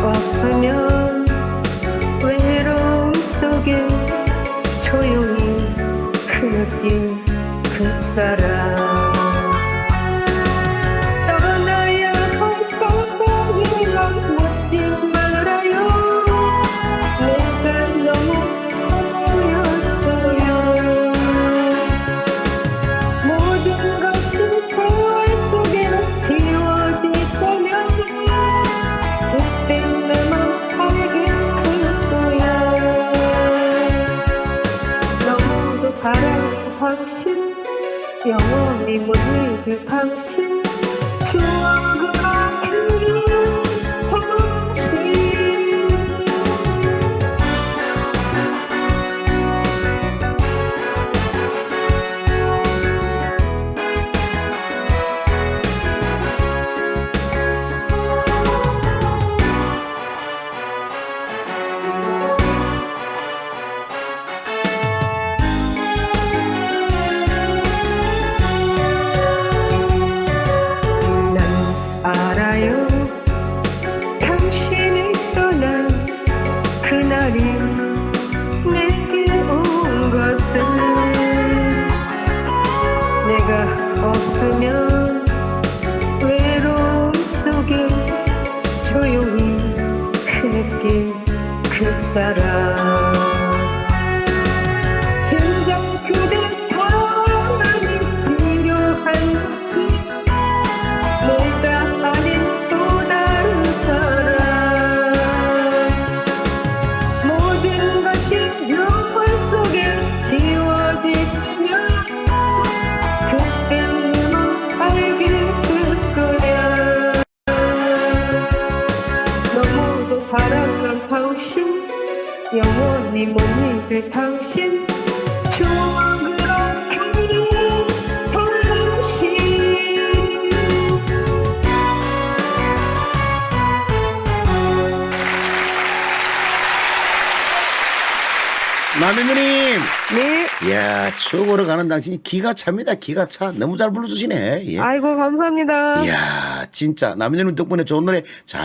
of the new 사랑 당신 영원히 못을 줄 당신. that 저 당신 영원히 못 잊을 당신 조그맣게 당신 남인님. 네. 이야 추억으로 가는 당신이 기가 찹니다 기가 차. 너무 잘 불러주시네. 예. 아이고 감사합니다. 이야 진짜 남인님 덕분에 좋은 노래 잘